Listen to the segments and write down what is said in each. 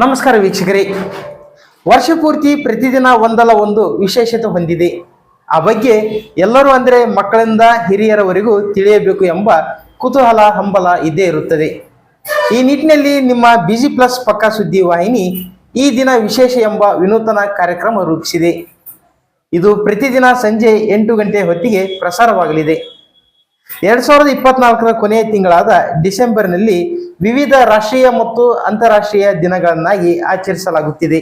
ನಮಸ್ಕಾರ ವೀಕ್ಷಕರೇ. ವರ್ಷ ಪೂರ್ತಿ ಪ್ರತಿದಿನ ಒಂದಲ್ಲ ಒಂದು ವಿಶೇಷತೆ ಹೊಂದಿದೆ. ಆ ಬಗ್ಗೆ ಎಲ್ಲರೂ ಅಂದರೆ ಮಕ್ಕಳಿಂದ ಹಿರಿಯರವರೆಗೂ ತಿಳಿಯಬೇಕು ಎಂಬ ಕುತೂಹಲ, ಹಂಬಲ ಇದ್ದೇ ಇರುತ್ತದೆ. ಈ ನಿಟ್ಟಿನಲ್ಲಿ ನಿಮ್ಮ ಬಿಜಿ ಪ್ಲಸ್ ಪಕ್ಕ ಸುದ್ದಿ ವಾಹಿನಿ ಈ ದಿನ ವಿಶೇಷ ಎಂಬ ವಿನೂತನ ಕಾರ್ಯಕ್ರಮ ರೂಪಿಸಿದೆ. ಇದು ಪ್ರತಿದಿನ ಸಂಜೆ ಎಂಟು ಗಂಟೆ ಹೊತ್ತಿಗೆ ಪ್ರಸಾರವಾಗಲಿದೆ. ಎರಡ್ ಸಾವಿರದ ಇಪ್ಪತ್ನಾಲ್ಕರ ಕೊನೆಯ ತಿಂಗಳಾದ ಡಿಸೆಂಬರ್ನಲ್ಲಿ ವಿವಿಧ ರಾಷ್ಟ್ರೀಯ ಮತ್ತು ಅಂತಾರಾಷ್ಟ್ರೀಯ ದಿನಗಳನ್ನಾಗಿ ಆಚರಿಸಲಾಗುತ್ತಿದೆ.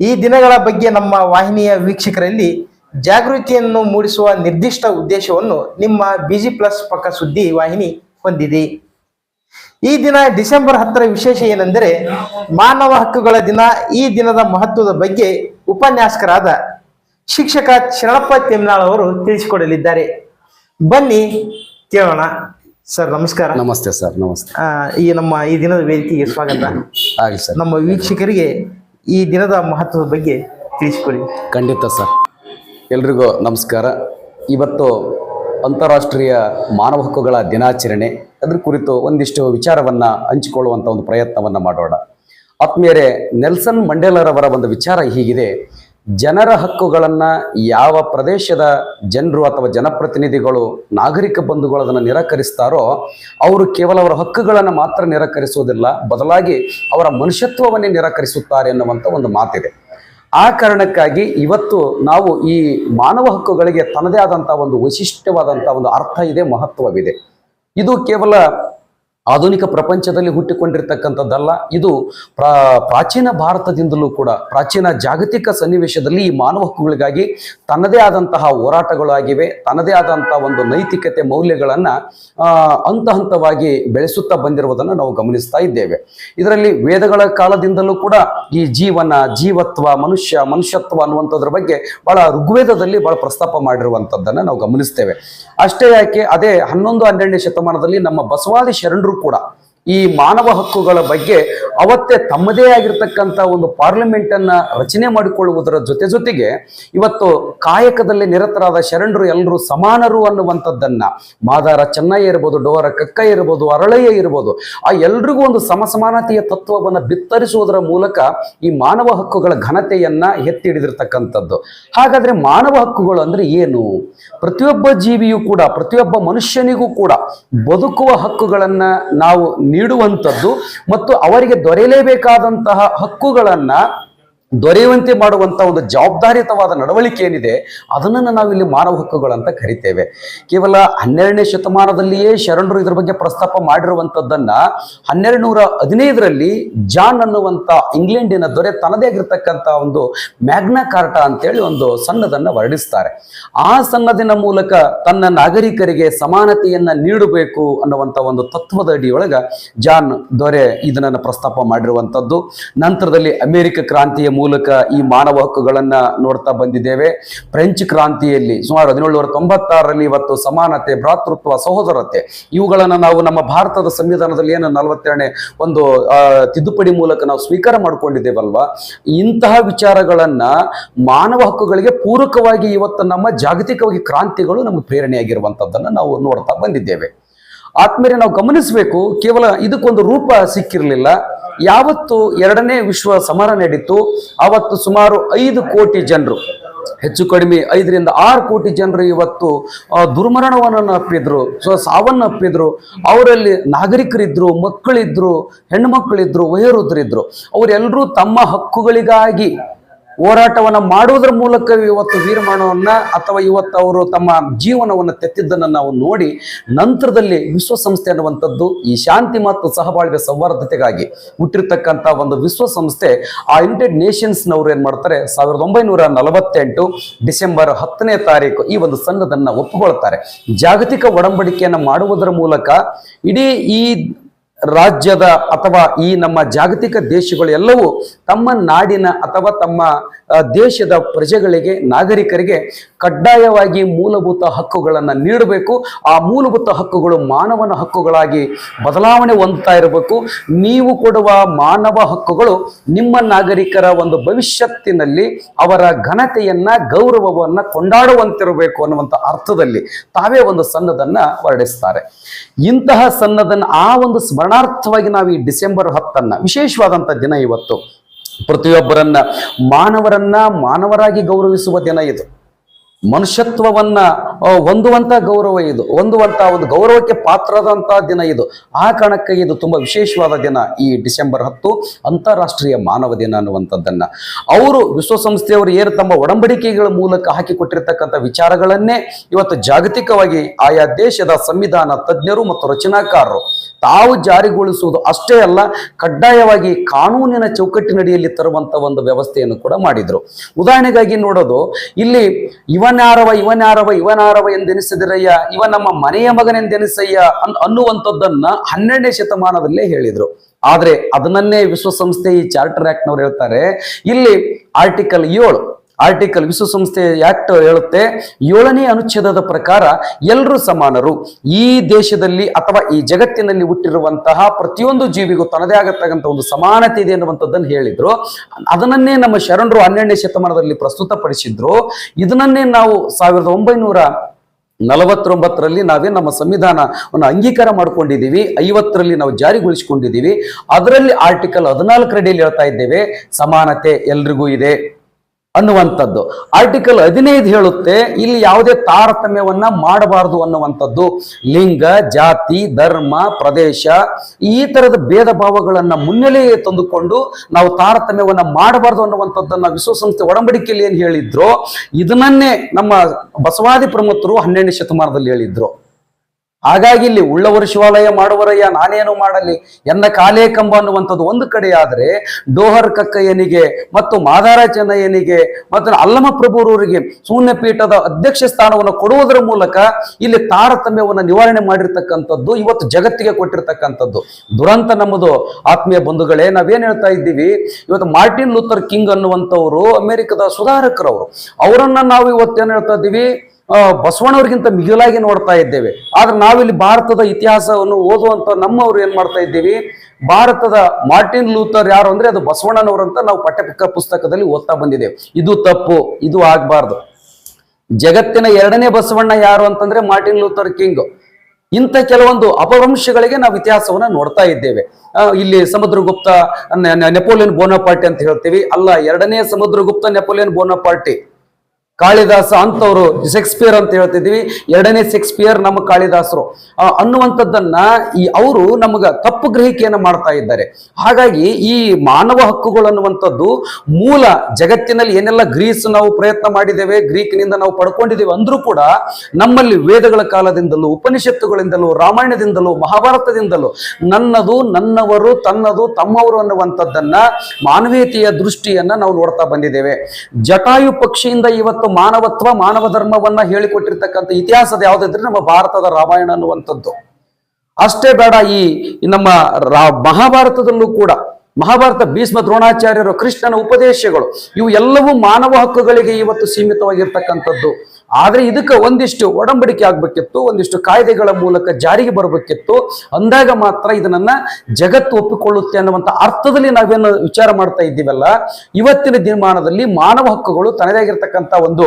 ಈ ದಿನಗಳ ಬಗ್ಗೆ ನಮ್ಮ ವಾಹಿನಿಯ ವೀಕ್ಷಕರಲ್ಲಿ ಜಾಗೃತಿಯನ್ನು ಮೂಡಿಸುವ ನಿರ್ದಿಷ್ಟ ಉದ್ದೇಶವನ್ನು ನಿಮ್ಮ ಬಿಜಿ ಪ್ಲಸ್ ಪಕ್ಕ ಸುದ್ದಿ ವಾಹಿನಿ ಹೊಂದಿದೆ. ಈ ದಿನ ಡಿಸೆಂಬರ್ ಹತ್ತರ ವಿಶೇಷ ಏನೆಂದರೆ ಮಾನವ ಹಕ್ಕುಗಳ ದಿನ. ಈ ದಿನದ ಮಹತ್ವದ ಬಗ್ಗೆ ಉಪನ್ಯಾಸಕರಾದ ಶಿಕ್ಷಕ ಶರಣಪ್ಪ ತೆಮ್ನಾಳ್ ಅವರು ತಿಳಿಸಿಕೊಡಲಿದ್ದಾರೆ. ಬನ್ನಿ ಕೇಳೋಣ. ಸರ್ ನಮಸ್ಕಾರ. ನಮಸ್ತೆ ಸರ್ ನಮಸ್ತೆ. ಆ, ಈ ನಮ್ಮ ಈ ದಿನದ ವೇದಿಕೆಗೆ ಸ್ವಾಗತ. ಆಗಲಿ ಸರ್. ನಮ್ಮ ವೀಕ್ಷಕರಿಗೆ ಈ ದಿನದ ಮಹತ್ವದ ಬಗ್ಗೆ ತಿಳಿಸಿಕೊಡಿ. ಖಂಡಿತ ಸರ್. ಎಲ್ರಿಗೂ ನಮಸ್ಕಾರ. ಇವತ್ತು ಅಂತಾರಾಷ್ಟ್ರೀಯ ಮಾನವ ಹಕ್ಕುಗಳ ದಿನಾಚರಣೆ ಅದ್ರ ಕುರಿತು ಒಂದಿಷ್ಟು ವಿಚಾರವನ್ನು ಹಂಚಿಕೊಳ್ಳುವಂಥ ಒಂದು ಪ್ರಯತ್ನವನ್ನು ಮಾಡೋಣ. ಆತ್ಮೀಯರೇ ನೆಲ್ಸನ್ ಮಂಡೇಲರವರ ಒಂದು ವಿಚಾರ ಹೀಗಿದೆ. ಜನರ ಹಕ್ಕುಗಳನ್ನು ಯಾವ ಪ್ರದೇಶದ ಜನರು ಅಥವಾ ಜನಪ್ರತಿನಿಧಿಗಳು, ನಾಗರಿಕ ಬಂಧುಗಳು ಅದನ್ನು ನಿರಾಕರಿಸ್ತಾರೋ, ಅವರು ಕೇವಲ ಅವರ ಹಕ್ಕುಗಳನ್ನು ಮಾತ್ರ ನಿರಾಕರಿಸುವುದಿಲ್ಲ, ಬದಲಾಗಿ ಅವರ ಮನುಷ್ಯತ್ವವನ್ನೇ ನಿರಾಕರಿಸುತ್ತಾರೆ ಎನ್ನುವಂಥ ಒಂದು ಮಾತಿದೆ. ಆ ಕಾರಣಕ್ಕಾಗಿ ಇವತ್ತು ನಾವು ಈ ಮಾನವ ಹಕ್ಕುಗಳಿಗೆ ತನ್ನದೇ ಆದಂಥ ಒಂದು ವಿಶಿಷ್ಟವಾದಂಥ ಒಂದು ಅರ್ಥ ಇದೆ, ಮಹತ್ವವಿದೆ. ಇದು ಕೇವಲ ಆಧುನಿಕ ಪ್ರಪಂಚದಲ್ಲಿ ಹುಟ್ಟಿಕೊಂಡಿರ್ತಕ್ಕಂಥದ್ದಲ್ಲ, ಇದು ಪ್ರಾ, ಪ್ರಾಚೀನ ಭಾರತದಿಂದಲೂ ಕೂಡ, ಪ್ರಾಚೀನ ಜಾಗತಿಕ ಸನ್ನಿವೇಶದಲ್ಲಿ ಈ ಮಾನವ ಹಕ್ಕುಗಳಿಗಾಗಿ ತನ್ನದೇ ಆದಂತಹ ಹೋರಾಟಗಳು ಆಗಿವೆ ತನ್ನದೇ ಆದಂತಹ ಒಂದು ನೈತಿಕತೆ ಮೌಲ್ಯಗಳನ್ನು ಹಂತ ಹಂತವಾಗಿ ಬೆಳೆಸುತ್ತಾ ಬಂದಿರುವುದನ್ನು ನಾವು ಗಮನಿಸ್ತಾ ಇದ್ದೇವೆ. ಇದರಲ್ಲಿ ವೇದಗಳ ಕಾಲದಿಂದಲೂ ಕೂಡ ಈ ಜೀವನ, ಜೀವತ್ವ, ಮನುಷ್ಯ, ಮನುಷ್ಯತ್ವ ಅನ್ನುವಂಥದ್ರ ಬಗ್ಗೆ ಬಹಳ ಋಗ್ವೇದದಲ್ಲಿ ಬಹಳ ಪ್ರಸ್ತಾಪ ಮಾಡಿರುವಂಥದ್ದನ್ನು ನಾವು ಗಮನಿಸ್ತೇವೆ. ಅಷ್ಟೇ ಯಾಕೆ, ಅದೇ ಹನ್ನೊಂದು, ಹನ್ನೆರಡನೇ ಶತಮಾನದಲ್ಲಿ ನಮ್ಮ ಬಸವಾದಿ ಶರಣರು ಕೂಡ ಈ ಮಾನವ ಹಕ್ಕುಗಳ ಬಗ್ಗೆ ಅವತ್ತೇ ತಮ್ಮದೇ ಆಗಿರ್ತಕ್ಕಂಥ ಒಂದು ಪಾರ್ಲಿಮೆಂಟ್ ಅನ್ನ ರಚನೆ ಮಾಡಿಕೊಳ್ಳುವುದರ ಜೊತೆ ಜೊತೆಗೆ ಇವತ್ತು ಕಾಯಕದಲ್ಲಿ ನಿರತರಾದ ಶರಣರು ಎಲ್ಲರೂ ಸಮಾನರು ಅನ್ನುವಂಥದ್ದನ್ನ ಮಾದಾರ ಚೆನ್ನಯ್ಯ ಇರ್ಬೋದು, ಡೋರ ಕಕ್ಕ ಇರ್ಬೋದು, ಅರಳಯ್ಯ ಇರ್ಬೋದು, ಆ ಎಲ್ರಿಗೂ ಒಂದು ಸಮಸಮಾನತೆಯ ತತ್ವವನ್ನು ಬಿತ್ತರಿಸುವುದರ ಮೂಲಕ ಈ ಮಾನವ ಹಕ್ಕುಗಳ ಘನತೆಯನ್ನ ಎತ್ತಿ ಹಿಡಿದಿರ್ತಕ್ಕಂಥದ್ದು ಹಾಗಾದ್ರೆ ಮಾನವ ಹಕ್ಕುಗಳು ಅಂದ್ರೆ ಏನು? ಪ್ರತಿಯೊಬ್ಬ ಜೀವಿಯೂ ಕೂಡ, ಪ್ರತಿಯೊಬ್ಬ ಮನುಷ್ಯನಿಗೂ ಕೂಡ ಬದುಕುವ ಹಕ್ಕುಗಳನ್ನ ನಾವು ನೀಡುವಂಥದ್ದು ಮತ್ತು ಅವರಿಗೆ ದೊರೆಯಲೇಬೇಕಾದಂತಹ ಹಕ್ಕುಗಳನ್ನ ದೊರೆಯುವಂತೆ ಮಾಡುವಂತ ಒಂದು ಜವಾಬ್ದಾರಿಯುತವಾದ ನಡವಳಿಕೆ ಏನಿದೆ ಅದನ್ನು ನಾವು ಇಲ್ಲಿ ಮಾನವ ಅಂತ ಕರಿತೇವೆ. ಕೇವಲ ಹನ್ನೆರಡನೇ ಶತಮಾನದಲ್ಲಿಯೇ ಶರಣರು ಇದರ ಬಗ್ಗೆ ಪ್ರಸ್ತಾಪ ಮಾಡಿರುವಂಥದ್ದನ್ನು ಹನ್ನೆರಡು ನೂರ ಹದಿನೈದರಲ್ಲಿ ಜಾನ್ ಅನ್ನುವಂತ ಇಂಗ್ಲೆಂಡಿನ ದೊರೆ ತನ್ನದೇ ಆಗಿರ್ತಕ್ಕಂಥ ಒಂದು ಮ್ಯಾಗ್ನಾ ಕಾರ್ಟಾ ಅಂತೇಳಿ ಒಂದು ಸನ್ನದನ್ನ ವರ್ಣಿಸ್ತಾರೆ. ಆ ಸನ್ನದಿನ ಮೂಲಕ ತನ್ನ ನಾಗರಿಕರಿಗೆ ಸಮಾನತೆಯನ್ನ ನೀಡಬೇಕು ಅನ್ನುವಂಥ ಒಂದು ತತ್ವದ ಅಡಿಯೊಳಗ ಜಾನ್ ದೊರೆ ಇದನ್ನ ಪ್ರಸ್ತಾಪ ಮಾಡಿರುವಂಥದ್ದು ನಂತರದಲ್ಲಿ ಅಮೆರಿಕ ಕ್ರಾಂತಿಯ ಮೂಲಕ ಈ ಮಾನವ ಹಕ್ಕುಗಳನ್ನ ನೋಡ್ತಾ ಬಂದಿದ್ದೇವೆ. ಫ್ರೆಂಚ್ ಕ್ರಾಂತಿಯಲ್ಲಿ ಸುಮಾರು ಹದಿನೇಳು ತೊಂಬತ್ತಾರರಲ್ಲಿ ಇವತ್ತು ಸಮಾನತೆ, ಭ್ರಾತೃತ್ವ, ಸಹೋದರತೆ ಇವುಗಳನ್ನು ನಾವು ನಮ್ಮ ಭಾರತದ ಸಂವಿಧಾನದಲ್ಲಿ ಏನು ನಲವತ್ತೆರಡನೇ ಒಂದು ತಿದ್ದುಪಡಿ ಮೂಲಕ ನಾವು ಸ್ವೀಕಾರ ಮಾಡಿಕೊಂಡಿದ್ದೇವಲ್ವಾ? ಇಂತಹ ವಿಚಾರಗಳನ್ನ ಮಾನವ ಹಕ್ಕುಗಳಿಗೆ ಪೂರಕವಾಗಿ ಇವತ್ತು ನಮ್ಮ ಜಾಗತಿಕವಾಗಿ ಕ್ರಾಂತಿಗಳು ನಮಗೆ ಪ್ರೇರಣೆಯಾಗಿರುವಂಥದ್ದನ್ನು ನಾವು ನೋಡ್ತಾ ಬಂದಿದ್ದೇವೆ. ಆದ್ಮೇಲೆ ನಾವು ಗಮನಿಸಬೇಕು, ಕೇವಲ ಇದಕ್ಕೊಂದು ರೂಪ ಸಿಕ್ಕಿರಲಿಲ್ಲ. ಯಾವತ್ತು ಎರಡನೇ ವಿಶ್ವ ಸಮರ ನಡೀತು ಆವತ್ತು ಸುಮಾರು ಐದು ಕೋಟಿ ಜನರು, ಹೆಚ್ಚು ಕಡಿಮೆ ಐದರಿಂದ ಆರು ಕೋಟಿ ಜನರು ಇವತ್ತು ದುರ್ಮರಣವನ್ನು ಅಪ್ಪಿದ್ರು ಸೊ ಸಾವನ್ನು ಅಪ್ಪಿದ್ರು. ಅವರಲ್ಲಿ ನಾಗರಿಕರಿದ್ದರು ಮಕ್ಕಳಿದ್ರು ಹೆಣ್ಣು ಮಕ್ಕಳಿದ್ರು ಅವರೆಲ್ಲರೂ ತಮ್ಮ ಹಕ್ಕುಗಳಿಗಾಗಿ ಹೋರಾಟವನ್ನ ಮಾಡುವುದರ ಮೂಲಕ ಇವತ್ತು ವೀರಮರಣವನ್ನ ಅಥವಾ ಇವತ್ತು ಅವರು ತಮ್ಮ ಜೀವನವನ್ನು ತೆತ್ತಿದ್ದನ್ನು ನಾವು ನೋಡಿ ನಂತರದಲ್ಲಿ ವಿಶ್ವಸಂಸ್ಥೆ ಅನ್ನುವಂಥದ್ದು ಈ ಶಾಂತಿ ಮತ್ತು ಸಹಬಾಳ್ವೆ ಸೌಹಾರ್ದತೆಗಾಗಿ ಹುಟ್ಟಿರ್ತಕ್ಕಂಥ ಒಂದು ವಿಶ್ವಸಂಸ್ಥೆ, ಆ ಯುನೈಟೆಡ್ ನೇಷನ್ಸ್ನವರು ಏನು ಮಾಡ್ತಾರೆ? ಸಾವಿರದ ಒಂಬೈನೂರ ನಲವತ್ತೆಂಟು ಡಿಸೆಂಬರ್ ಹತ್ತನೇ ತಾರೀಕು ಈ ಒಂದು ಸಂಘದನ್ನು ಒಪ್ಪಿಕೊಳ್ತಾರೆ. ಜಾಗತಿಕ ಒಡಂಬಡಿಕೆಯನ್ನು ಮಾಡುವುದರ ಮೂಲಕ ಇಡೀ ಈ ರಾಜ್ಯದ ಅಥವಾ ಈ ನಮ್ಮ ಜಾಗತಿಕ ದೇಶಗಳು ಎಲ್ಲವೂ ತಮ್ಮ ನಾಡಿನ ಅಥವಾ ತಮ್ಮ ದೇಶದ ಪ್ರಜೆಗಳಿಗೆ, ನಾಗರಿಕರಿಗೆ ಕಡ್ಡಾಯವಾಗಿ ಮೂಲಭೂತ ಹಕ್ಕುಗಳನ್ನು ನೀಡಬೇಕು. ಆ ಮೂಲಭೂತ ಹಕ್ಕುಗಳು ಮಾನವನ ಹಕ್ಕುಗಳಾಗಿ ಬದಲಾವಣೆ ಹೊಂದ್ತಾ ಇರಬೇಕು. ನೀವು ಕೊಡುವ ಮಾನವ ಹಕ್ಕುಗಳು ನಿಮ್ಮ ನಾಗರಿಕರ ಒಂದು ಭವಿಷ್ಯತ್ತಿನಲ್ಲಿ ಅವರ ಘನತೆಯನ್ನು, ಗೌರವವನ್ನು ಕೊಂಡಾಡುವಂತಿರಬೇಕು ಅನ್ನುವಂಥ ಅರ್ಥದಲ್ಲಿ ತಾವೇ ಒಂದು ಸನ್ನದನ್ನ ಹೊರಡಿಸ್ತಾರೆ. ಇಂತಹ ಸನ್ನದನ್ನು ಆ ಒಂದು ಸ್ಮರಣಾರ್ಥವಾಗಿ ನಾವು ಈ ಡಿಸೆಂಬರ್ ಹತ್ತನ್ನು ವಿಶೇಷವಾದಂಥ ದಿನ ಇವತ್ತು ಪ್ರತಿಯೊಬ್ಬರನ್ನ ಮಾನವರನ್ನ ಮಾನವರಾಗಿ ಗೌರವಿಸುವ ದಿನ ಇದು. ಮನುಷ್ಯತ್ವವನ್ನ ಆ, ಹೊಂದುವಂತ ಗೌರವ ಇದು ಹೊಂದುವಂತ ಒಂದು ಗೌರವಕ್ಕೆ ಪಾತ್ರದಂತ ದಿನ ಇದು. ಆ ಕಾರಣಕ್ಕೆ ಇದು ತುಂಬಾ ವಿಶೇಷವಾದ ದಿನ ಈ ಡಿಸೆಂಬರ್ ಹತ್ತು ಅಂತಾರಾಷ್ಟ್ರೀಯ ಮಾನವ ದಿನ ಅನ್ನುವಂಥದ್ದನ್ನ. ಅವರು ವಿಶ್ವಸಂಸ್ಥೆಯವರು ಏನು ತಮ್ಮ ಒಡಂಬಡಿಕೆಗಳ ಮೂಲಕ ಹಾಕಿಕೊಟ್ಟಿರ್ತಕ್ಕಂಥ ವಿಚಾರಗಳನ್ನೇ ಇವತ್ತು ಜಾಗತಿಕವಾಗಿ ಆಯಾ ದೇಶದ ಸಂವಿಧಾನ ತಜ್ಞರು ಮತ್ತು ರಚನಾಕಾರರು ತಾವು ಜಾರಿಗೊಳಿಸುವುದು ಅಷ್ಟೇ ಅಲ್ಲ ಕಡ್ಡಾಯವಾಗಿ ಕಾನೂನಿನ ಚೌಕಟ್ಟಿನಡಿಯಲ್ಲಿ ತರುವಂತ ಒಂದು ವ್ಯವಸ್ಥೆಯನ್ನು ಕೂಡ ಮಾಡಿದ್ರು. ಉದಾಹರಣೆಗಾಗಿ ನೋಡೋದು ಇಲ್ಲಿ ಇವನಾರವ ಇವನಾರವ ಇವನಾರವ ಎಂದೆನಿಸಿದಿರಯ್ಯ, ಇವ ನಮ್ಮ ಮನೆಯ ಮಗನೆಂದೆನಿಸಯ್ಯ ಅನ್, ಅನ್ನುವಂಥದ್ದನ್ನ ಹನ್ನೆರಡನೇ ಶತಮಾನದಲ್ಲೇ ಹೇಳಿದ್ರು. ಆದ್ರೆ ಅದನ್ನನ್ನೇ ವಿಶ್ವಸಂಸ್ಥೆ ಈ ಚಾರ್ಟರ್ ಆಕ್ಟ್ ನವರು ಹೇಳ್ತಾರೆ, ಇಲ್ಲಿ ಆರ್ಟಿಕಲ್ ಏಳು ಆರ್ಟಿಕಲ್ ವಿಶ್ವಸಂಸ್ಥೆ ಆಕ್ಟ್ ಹೇಳುತ್ತೆ, ಏಳನೇ ಅನುಚ್ಛೇದದ ಪ್ರಕಾರ ಎಲ್ಲರೂ ಸಮಾನರು. ಈ ದೇಶದಲ್ಲಿ ಅಥವಾ ಈ ಜಗತ್ತಿನಲ್ಲಿ ಹುಟ್ಟಿರುವಂತಹ ಪ್ರತಿಯೊಂದು ಜೀವಿಗೂ ತನ್ನದೇ ಆಗತಕ್ಕಂಥ ಒಂದು ಸಮಾನತೆ ಇದೆ ಅನ್ನುವಂಥದ್ದನ್ನು ಹೇಳಿದ್ರು. ಅದನ್ನೇ ನಮ್ಮ ಶರಣರು ಹನ್ನೆರಡನೇ ಶತಮಾನದಲ್ಲಿ ಪ್ರಸ್ತುತಪಡಿಸಿದ್ರು. ಇದನ್ನೇ ನಾವು ಸಾವಿರದ ಒಂಬೈನೂರ ನಲವತ್ತೊಂಬತ್ತರಲ್ಲಿ ನಾವೇ ನಮ್ಮ ಸಂವಿಧಾನವನ್ನು ಅಂಗೀಕಾರ ಮಾಡ್ಕೊಂಡಿದ್ದೀವಿ. ಐವತ್ತರಲ್ಲಿ ನಾವು ಜಾರಿಗೊಳಿಸಿಕೊಂಡಿದ್ದೀವಿ. ಅದರಲ್ಲಿ ಆರ್ಟಿಕಲ್ ಹದಿನಾಲ್ಕರಡಿಯಲ್ಲಿ ಹೇಳ್ತಾ ಇದ್ದೇವೆ, ಸಮಾನತೆ ಎಲ್ರಿಗೂ ಇದೆ. ಅನ್ನುವಂಥದ್ದು. ಆರ್ಟಿಕಲ್ ಹದಿನೈದು ಹೇಳುತ್ತೆ, ಇಲ್ಲಿ ಯಾವುದೇ ತಾರತಮ್ಯವನ್ನ ಮಾಡಬಾರದು ಅನ್ನುವಂಥದ್ದು. ಲಿಂಗ, ಜಾತಿ, ಧರ್ಮ, ಪ್ರದೇಶ, ಈ ತರದ ಭೇದ ಭಾವಗಳನ್ನ ಮುನ್ನೆಲೆಯೇ ತಂದುಕೊಂಡು ನಾವು ತಾರತಮ್ಯವನ್ನ ಮಾಡಬಾರದು ಅನ್ನುವಂಥದ್ದನ್ನ ವಿಶ್ವಸಂಸ್ಥೆ ಒಡಂಬಡಿಕೆಯಲ್ಲಿ ಏನು ಹೇಳಿದ್ರು ಇದನ್ನೇ ನಮ್ಮ ಬಸವಾದಿ ಪ್ರಮುಖರು ಹನ್ನೆರಡನೇ ಶತಮಾನದಲ್ಲಿ ಹೇಳಿದ್ರು. ಹಾಗಾಗಿ ಇಲ್ಲಿ ಉಳ್ಳವರು ಶಿವಾಲಯ ಮಾಡುವರಯ್ಯ ನಾನೇನು ಮಾಡಲಿ ಎನ್ನ ಕಾಲೇ ಕಂಬ ಅನ್ನುವಂಥದ್ದು ಒಂದು ಕಡೆಯಾದರೆ ಡೋಹರ್ ಕಕ್ಕಯ್ಯನಿಗೆ ಮತ್ತು ಮಾದಾರ ಚೆನ್ನಯ್ಯನಿಗೆ ಮತ್ತು ಅಲ್ಲಮ ಪ್ರಭುರವರಿಗೆ ಶೂನ್ಯ ಪೀಠದ ಅಧ್ಯಕ್ಷ ಸ್ಥಾನವನ್ನು ಕೊಡುವುದರ ಮೂಲಕ ಇಲ್ಲಿ ತಾರತಮ್ಯವನ್ನು ನಿವಾರಣೆ ಮಾಡಿರ್ತಕ್ಕಂಥದ್ದು, ಇವತ್ತು ಜಗತ್ತಿಗೆ ಕೊಟ್ಟಿರ್ತಕ್ಕಂಥದ್ದು. ದುರಂತ ನಮ್ಮದು ಆತ್ಮೀಯ ಬಂಧುಗಳೇ, ನಾವೇನು ಹೇಳ್ತಾ ಇದ್ದೀವಿ? ಇವತ್ತು ಮಾರ್ಟಿನ್ ಲೂಥರ್ ಕಿಂಗ್ ಅನ್ನುವಂಥವರು ಅಮೆರಿಕದ ಸುಧಾರಕರವರು. ಅವರನ್ನು ನಾವು ಇವತ್ತೇನು ಹೇಳ್ತಾ ಇದ್ದೀವಿ? ಬಸವಣ್ಣವ್ರಿಗಿಂತ ಮಿಗಿಲಾಗಿ ನೋಡ್ತಾ ಇದ್ದೇವೆ. ಆದ್ರೆ ನಾವಿಲ್ಲಿ ಭಾರತದ ಇತಿಹಾಸವನ್ನು ಓದುವಂತ ನಮ್ಮವ್ರು ಏನ್ ಮಾಡ್ತಾ ಇದ್ದೀವಿ? ಭಾರತದ ಮಾರ್ಟಿನ್ ಲೂಥರ್ ಯಾರು ಅಂದ್ರೆ ಅದು ಬಸವಣ್ಣನವರು ಅಂತ ನಾವು ಪಠ್ಯಪಕ್ಕ ಪುಸ್ತಕದಲ್ಲಿ ಓದ್ತಾ ಬಂದಿದ್ದೇವೆ. ಇದು ತಪ್ಪು, ಇದು ಆಗ್ಬಾರ್ದು. ಜಗತ್ತಿನ ಎರಡನೇ ಬಸವಣ್ಣ ಯಾರು ಅಂತಂದ್ರೆ ಮಾರ್ಟಿನ್ ಲೂಥರ್ ಕಿಂಗ್. ಇಂಥ ಕೆಲವೊಂದು ಅಪವಂಶಗಳಿಗೆ ನಾವು ಇತಿಹಾಸವನ್ನ ನೋಡ್ತಾ ಇದ್ದೇವೆ. ಇಲ್ಲಿ ಸಮುದ್ರಗುಪ್ತ ನೆಪೋಲಿಯನ್ ಬೋನಪಾರ್ಟಿ ಅಂತ ಹೇಳ್ತೀವಿ. ಅಲ್ಲ, ಎರಡನೇ ಸಮುದ್ರಗುಪ್ತ ನೆಪೋಲಿಯನ್ ಬೋನಪಾರ್ಟಿ. ಕಾಳಿದಾಸ ಅಂತವರು ಶೇಕ್ಸ್ಪಿಯರ್ ಅಂತ ಹೇಳ್ತಿದ್ವಿ ಎರಡನೇ ಶೇಕ್ಸ್ಪಿಯರ್ ನಮ್ಮ ಕಾಳಿದಾಸರು. ಅನ್ನುವಂಥದ್ದನ್ನ ಈ ಅವರು ನಮಗೆ ತಪ್ಪು ಗ್ರಹಿಕೆಯನ್ನು ಮಾಡ್ತಾ ಇದ್ದಾರೆ. ಹಾಗಾಗಿ ಈ ಮಾನವ ಹಕ್ಕುಗಳು ಅನ್ನುವಂಥದ್ದು ಮೂಲ ಜಗತ್ತಿನಲ್ಲಿ ಏನೆಲ್ಲ ಗ್ರೀಸ್ ನಾವು ಪ್ರಯತ್ನ ಮಾಡಿದ್ದೇವೆ, ಗ್ರೀಕ್ನಿಂದ ನಾವು ಪಡ್ಕೊಂಡಿದ್ದೇವೆ ಅಂದ್ರೂ ಕೂಡ ನಮ್ಮಲ್ಲಿ ವೇದಗಳ ಕಾಲದಿಂದಲೂ, ಉಪನಿಷತ್ತುಗಳಿಂದಲೂ, ರಾಮಾಯಣದಿಂದಲೂ, ಮಹಾಭಾರತದಿಂದಲೂ ನನ್ನದು, ನನ್ನವರು, ತನ್ನದು, ತಮ್ಮವರು ಅನ್ನುವಂಥದ್ದನ್ನ ಮಾನವೀಯತೆಯ ದೃಷ್ಟಿಯನ್ನ ನಾವು ನೋಡ್ತಾ ಬಂದಿದ್ದೇವೆ. ಜಟಾಯು ಪಕ್ಷಿಯಿಂದ ಇವತ್ತು ಮಾನವತ್ವ ಮಾನವ ಧರ್ಮವನ್ನ ಹೇಳಿಕೊಟ್ಟಿರ್ತಕ್ಕಂಥ ಇತಿಹಾಸದ ಯಾವುದಿದ್ರೆ ನಮ್ಮ ಭಾರತದ ರಾಮಾಯಣ ಅನ್ನುವಂಥದ್ದು. ಅಷ್ಟೇ ಬೇಡ ಈ ನಮ್ಮ ಮಹಾಭಾರತದಲ್ಲೂ ಕೂಡ, ಮಹಾಭಾರತ ಭೀಷ್ಮ ದ್ರೋಣಾಚಾರ್ಯರು, ಕೃಷ್ಣನ ಉಪದೇಶಗಳು, ಇವು ಎಲ್ಲವೂ ಮಾನವ ಹಕ್ಕುಗಳಿಗೆ ಇವತ್ತು ಸೀಮಿತವಾಗಿರ್ತಕ್ಕಂಥದ್ದು. ಆದ್ರೆ ಇದಕ್ಕೆ ಒಂದಿಷ್ಟು ಒಡಂಬಡಿಕೆ ಆಗಬೇಕಿತ್ತು, ಒಂದಿಷ್ಟು ಕಾಯ್ದೆಗಳ ಮೂಲಕ ಜಾರಿಗೆ ಬರಬೇಕಿತ್ತು. ಅಂದಾಗ ಮಾತ್ರ ಇದನ್ನ ಜಗತ್ತು ಒಪ್ಪಿಕೊಳ್ಳುತ್ತೆ ಅನ್ನುವಂಥ ಅರ್ಥದಲ್ಲಿ ನಾವೇನು ವಿಚಾರ ಮಾಡ್ತಾ ಇದ್ದೀವಲ್ಲ, ಇವತ್ತಿನ ದಿನಮಾನದಲ್ಲಿ ಮಾನವ ಹಕ್ಕುಗಳು ತನ್ನದೇ ಆಗಿರ್ತಕ್ಕಂಥ ಒಂದು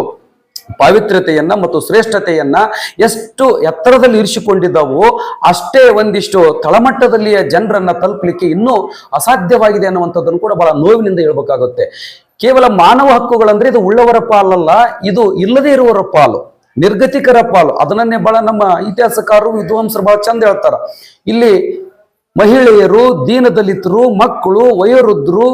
ಪಾವಿತ್ರ್ಯತೆಯನ್ನ ಮತ್ತು ಶ್ರೇಷ್ಠತೆಯನ್ನ ಎಷ್ಟು ಎತ್ತರದಲ್ಲಿ ಇರಿಸಿಕೊಂಡಿದ್ದವೋ ಅಷ್ಟೇ ಒಂದಿಷ್ಟು ತಳಮಟ್ಟದಲ್ಲಿಯ ಜನರನ್ನ ತಲುಪಲಿಕ್ಕೆ ಇನ್ನೂ ಅಸಾಧ್ಯವಾಗಿದೆ ಅನ್ನುವಂಥದ್ದನ್ನು ಕೂಡ ಬಹಳ ನೋವಿನಿಂದ ಹೇಳ್ಬೇಕಾಗುತ್ತೆ. ಕೇವಲ ಮಾನವ ಹಕ್ಕುಗಳಂದ್ರೆ ಇದು ಉಳ್ಳವರ ಪಾಲಲ್ಲ, ಇದು ಇಲ್ಲದೇ ಇರುವವರ ಪಾಲು, ನಿರ್ಗತಿಕರ ಪಾಲು. ಅದನ್ನೇ ಬಹಳ ನಮ್ಮ ಇತಿಹಾಸಕಾರರು ವಿದ್ವಾಂಸರು ಬಹಳ ಚಂದ ಹೇಳ್ತಾರ. ಇಲ್ಲಿ ಮಹಿಳೆಯರು, ದೀನದಲಿತರು, ಮಕ್ಕಳು, ವಯೋವೃದ್ಧರು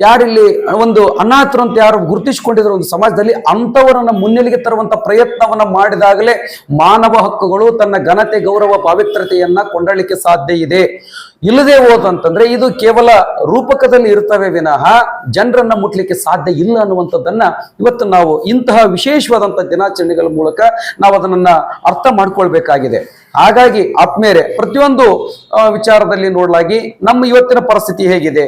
ಯಾರಿಲ್ಲಿ ಒಂದು ಅನಾಥರು ಅಂತ ಯಾರು ಗುರುತಿಸಿಕೊಂಡಿದ್ರು ಒಂದು ಸಮಾಜದಲ್ಲಿ ಅಂಥವರನ್ನು ಮುನ್ನೆಲೆಗೆ ತರುವಂತ ಪ್ರಯತ್ನವನ್ನ ಮಾಡಿದಾಗಲೇ ಮಾನವ ಹಕ್ಕುಗಳು ತನ್ನ ಘನತೆ, ಗೌರವ ಪಾವಿತ್ರತೆಯನ್ನ ಕೊಂಡಳಿಕೆ ಸಾಧ್ಯ ಇದೆ. ಇಲ್ಲದೆ ಹೋದಂತಂದ್ರೆ ಇದು ಕೇವಲ ರೂಪಕದಲ್ಲಿ ಇರ್ತವೆ ವಿನಃ ಜನರನ್ನ ಮುಟ್ಲಿಕ್ಕೆ ಸಾಧ್ಯ ಇಲ್ಲ ಅನ್ನುವಂಥದ್ದನ್ನ ಇವತ್ತು ನಾವು ಇಂತಹ ವಿಶೇಷವಾದಂಥ ದಿನಾಚರಣೆಗಳ ಮೂಲಕ ನಾವು ಅದನ್ನ ಅರ್ಥ ಮಾಡ್ಕೊಳ್ಬೇಕಾಗಿದೆ. ಹಾಗಾಗಿ ಆತ್ಮೇರೆ ಪ್ರತಿಯೊಂದು ವಿಚಾರದಲ್ಲಿ ನೋಡಲಾಗಿ ನಮ್ಮ ಇವತ್ತಿನ ಪರಿಸ್ಥಿತಿ ಹೇಗಿದೆ?